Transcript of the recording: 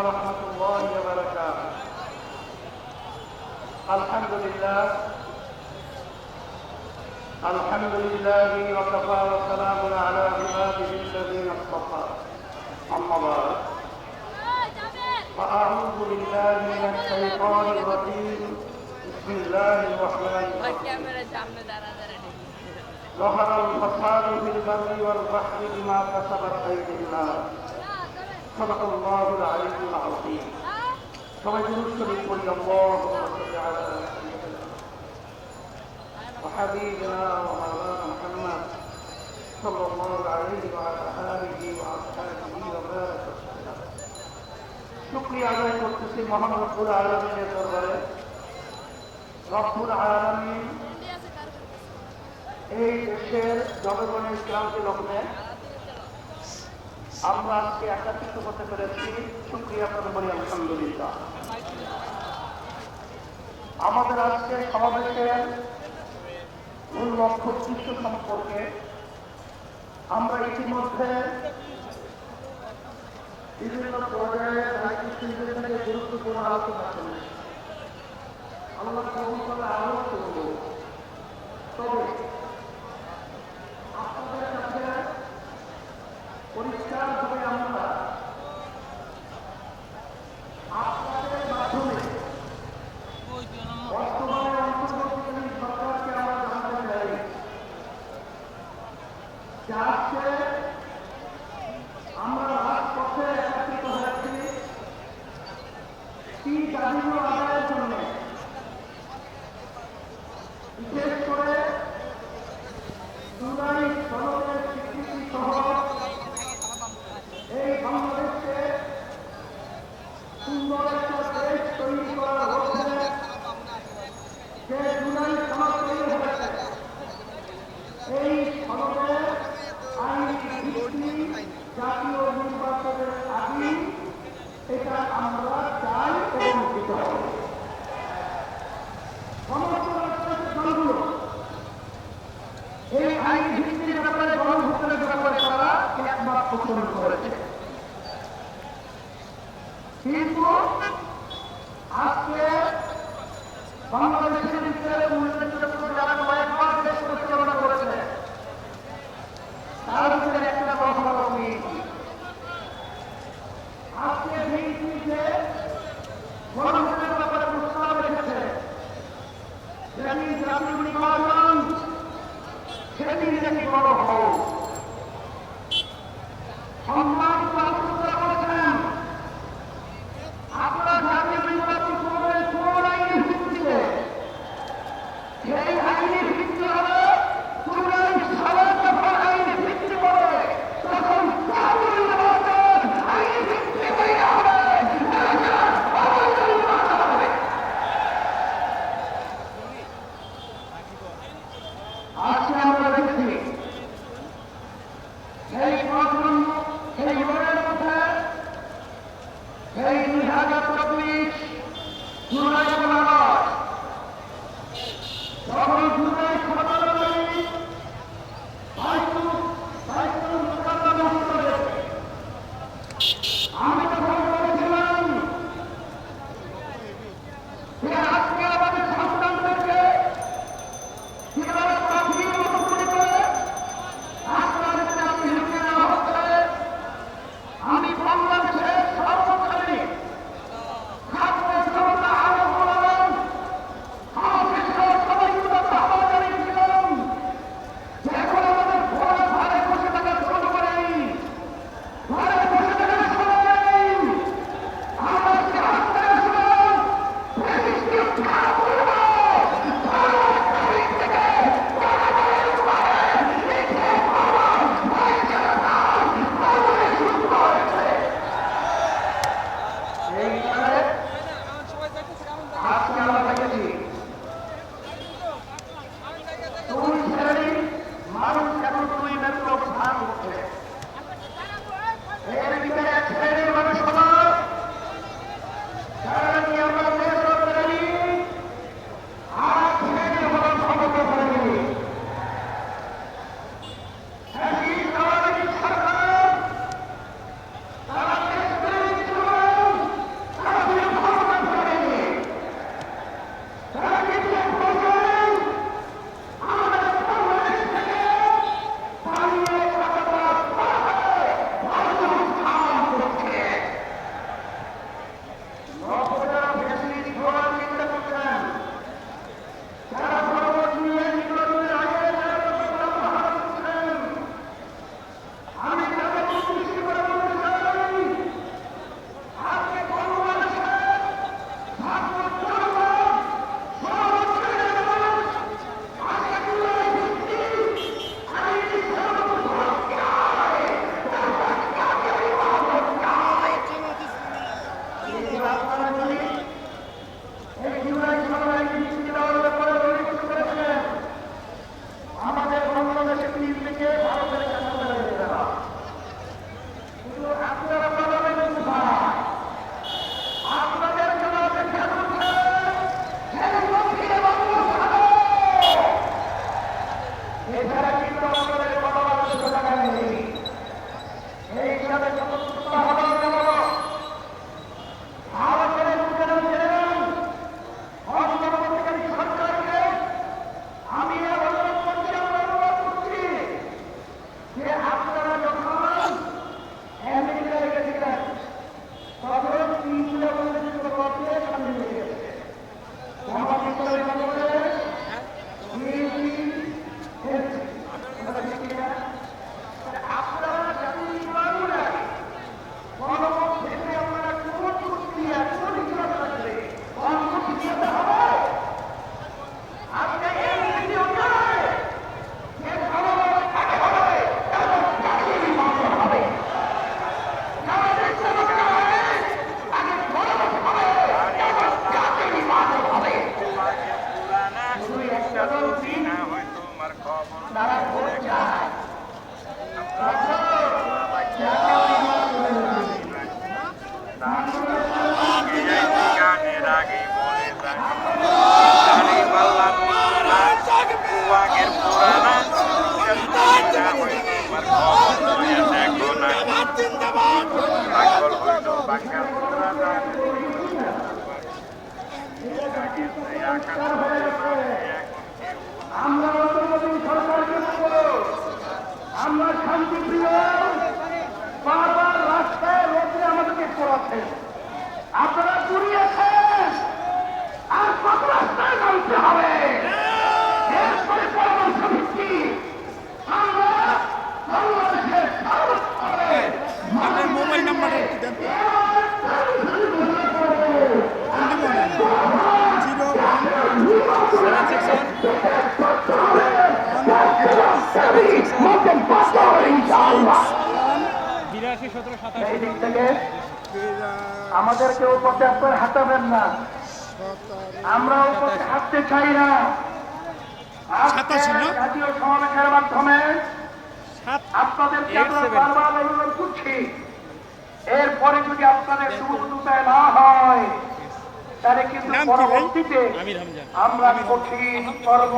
ورحمة الله وبركاته. الحمد لله. الحمد لله وكفى والسلام على عباده الذين اصطفى. أما بعد. فأعوذ بالله من الشيطان الرجيم. بسم الله الرحمن الرحيم. ظهر الفساد في البر والبحر بما كسبت أيدي الناس. صدق الله العلي العظيم সবাই দুরুদ শরীফ পড়ি اللهم صل على سيدنا وحبيبنا ومولانا محمد صلى الله عليه وعلى آله وأصحابه وبارك وسلم শুক্রিয়া আদায় করতেছি মহান রব্বুল আলমিনের দরবারে রব্বুল আলমিন এই দেশের জনগণের ক্রান্তি লগ্নে আমরা আজকে একাত্রিত করতে পেরেছি। শুক্রিয়া প্রদান করি, আলহামদুলিল্লাহ। আমাদের আজকে সমাবেশের মূল লক্ষ্য, উদ্দেশ্য সম্পর্কে আমরা ইতিমধ্যে বিভিন্ন পর্যায়ে দায়িত্বশীলদের থেকে গুরুত্বপূর্ণ আলোচনা করেছি। আমরা গ্রহণ করে করব তবে আপনাদের কাছে পরিষ্কারভাবে আমরা আপনাদের মাধ্যমে বর্তমানে অন্তর্বর্তীকালীন সরকারকে আমরা জানাতে চাই যে আজকে আমরা রাজপথে একত্রিত হয়েছি। কি দাবিগুলো আদায়ের জন্য? বিশেষ করে জুলাই সনদের স্বীকৃতি সহ এই বাংলাদেশকে সুন্দর একটা দেশ তৈরি করার লক্ষ্যে যে জুলাই সনদ তৈরি হয়েছে, এই ভিত্তি জাতীয় নির্বাচনের আগেই এটা আমরা Música সেই দুই হাজার চব্বিশ জুলাই আমরা বিরাশি সতেরো সাতাশ দিক থেকে আমাদেরকেও পথে আপনার হাঁটাবেন না। আমরাও পথে হাঁটতে চাই না। জাতীয় সমাবেশের মাধ্যমে আপনাদেরকে আমরা. বারবার অনুরোধ করছি। এরপরে যদি আপনাদের না হয় তাহলে কিন্তু পরবর্তীতে আমরা কঠিন কর্ম